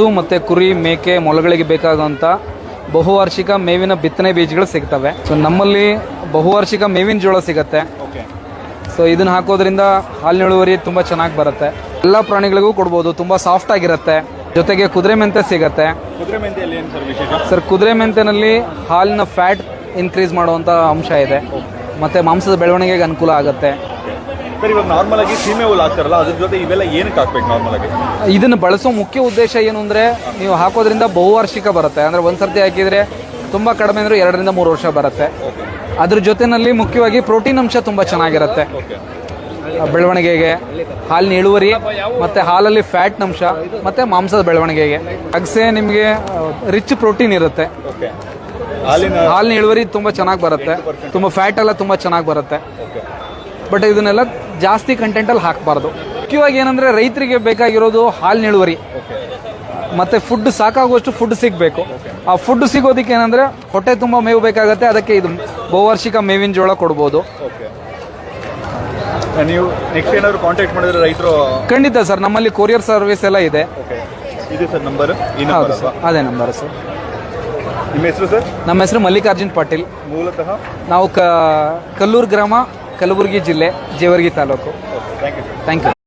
ಹಸು ಮತ್ತು ಕುರಿ ಮೇಕೆ ಮೊಲಗಳಿಗೆ ಬೇಕಾಗುವಂಥ ಬಹುವಾರ್ಷಿಕ ಮೇವಿನ ಬಿತ್ತನೆ ಬೀಜಗಳು ಸಿಗ್ತವೆ. ಸೊ ನಮ್ಮಲ್ಲಿ ಬಹುವಾರ್ಷಿಕ ಮೇವಿನ ಜೋಳ ಸಿಗುತ್ತೆ. ಸೊ ಇದನ್ನ ಹಾಕೋದ್ರಿಂದ ಹಾಲಿನ ಇಳುವರಿ ತುಂಬ ಚೆನ್ನಾಗಿ ಬರುತ್ತೆ. ಎಲ್ಲ ಪ್ರಾಣಿಗಳಿಗೂ ಕೊಡ್ಬೋದು ತುಂಬ ಸಾಫ್ಟ್ ಆಗಿರುತ್ತೆ. ಜೊತೆಗೆ ಕುದುರೆ ಮೆಂತೆ ಸಿಗತ್ತೆ. ಸರ್ ಕುದುರೆ ಮೆಂತೆನಲ್ಲಿ ಹಾಲಿನ ಫ್ಯಾಟ್ ಇನ್ಕ್ರೀಸ್ ಮಾಡುವಂಥ ಅಂಶ ಇದೆ. ಮತ್ತು ಮಾಂಸದ ಬೆಳವಣಿಗೆಗೆ ಅನುಕೂಲ ಆಗುತ್ತೆ. ಸರ್ ಇವಾಗ ನಾರ್ಮಲ್ ಆಗಿ ಸೀಮೆ ಹುಲ್ ಹಾಕ್ತಾರಲ್ಲ ಅದ್ರ ಜೊತೆ ಇವೆಲ್ಲ ಏನಕ್ಕೆ ಹಾಕ್ಬೇಕು ನಾರ್ಮಲ್ ಆಗಿ? ಇದನ್ನು ಬಳಸೋ ಮುಖ್ಯ ಉದ್ದೇಶ ಏನು ಅಂದರೆ ನೀವು ಹಾಕೋದ್ರಿಂದ ಬಹುವಾರ್ಷಿಕ ಬರುತ್ತೆ. ಅಂದರೆ ಒಂದು ಸರ್ತಿ ಹಾಕಿದರೆ ತುಂಬ ಕಡಿಮೆ ಅಂದರೆ ಎರಡರಿಂದ ಮೂರು ವರ್ಷ ಬರುತ್ತೆ. ಅದ್ರ ಜೊತೆನಲ್ಲಿ ಮುಖ್ಯವಾಗಿ ಪ್ರೋಟೀನ್ ಅಂಶ ತುಂಬ ಚೆನ್ನಾಗಿರುತ್ತೆ. ಬೆಳವಣಿಗೆಗೆ ಹಾಲಿನ ಇಳುವರಿ ಮತ್ತು ಹಾಲಲ್ಲಿ ಫ್ಯಾಟ್ ಅಂಶ ಮತ್ತು ಮಾಂಸದ ಬೆಳವಣಿಗೆಗೆ. ಅಗಸೆ ನಿಮಗೆ ರಿಚ್ ಪ್ರೋಟೀನ್ ಇರುತ್ತೆ. ಹಾಲಿನ ಇಳುವರಿ ತುಂಬ ಚೆನ್ನಾಗಿ ಬರುತ್ತೆ. ತುಂಬ ಫ್ಯಾಟ್ ಎಲ್ಲ ತುಂಬ ಚೆನ್ನಾಗಿ ಬರುತ್ತೆ. ಬಟ್ ಇದನ್ನೆಲ್ಲ ಜಾಸ್ತಿ ಕಂಟೆಂಟಲ್ಲಿ ಹಾಕಬಾರ್ದು. ಮುಖ್ಯವಾಗಿ ಏನಂದರೆ ರೈತರಿಗೆ ಬೇಕಾಗಿರೋದು ಹಾಲಿನ ಇಳುವರಿ ಮತ್ತು ಫುಡ್ ಸಾಕಾಗುವಷ್ಟು ಫುಡ್ ಸಿಗಬೇಕು. ಆ ಫುಡ್ ಸಿಗೋದಕ್ಕೆ ಏನಂದ್ರೆ ಹೊಟ್ಟೆ ತುಂಬ ಮೇವು ಬೇಕಾಗತ್ತೆ ಅದಕ್ಕೆ ಇದು ಬಹುವಾರ್ಷಿಕ ಮೇವಿನ ಜೋಳ ಕೊಡ್ಬೋದು. ನೀವು ನೆಕ್ಸ್ಟ್ ಏನಾದ್ರು ಕಾಂಟ್ಯಾಕ್ಟ್ ಮಾಡಿದ್ರೆ ರೈತರು ಖಂಡಿತ ಸರ್ ನಮ್ಮಲ್ಲಿ ಕೊರಿಯರ್ ಸರ್ವಿಸ್ ಎಲ್ಲ ಇದೆ. ಸರ್ ನಂಬರ್ ಹೌದು ಸರ್ ಅದೇ ನಂಬರ್ ಸರ್ ನಿಮ್ಮ ಹೆಸರು ಸರ್ ನಮ್ಮ ಹೆಸರು ಮಲ್ಲಿಕಾರ್ಜುನ್ ಪಾಟೀಲ್. ಮೂಲತಃ? ನಾವು ಕಲ್ಲೂರು ಗ್ರಾಮ ಕಲಬುರಗಿ ಜಿಲ್ಲೆ Jevargi taluk. Thank you sir thank you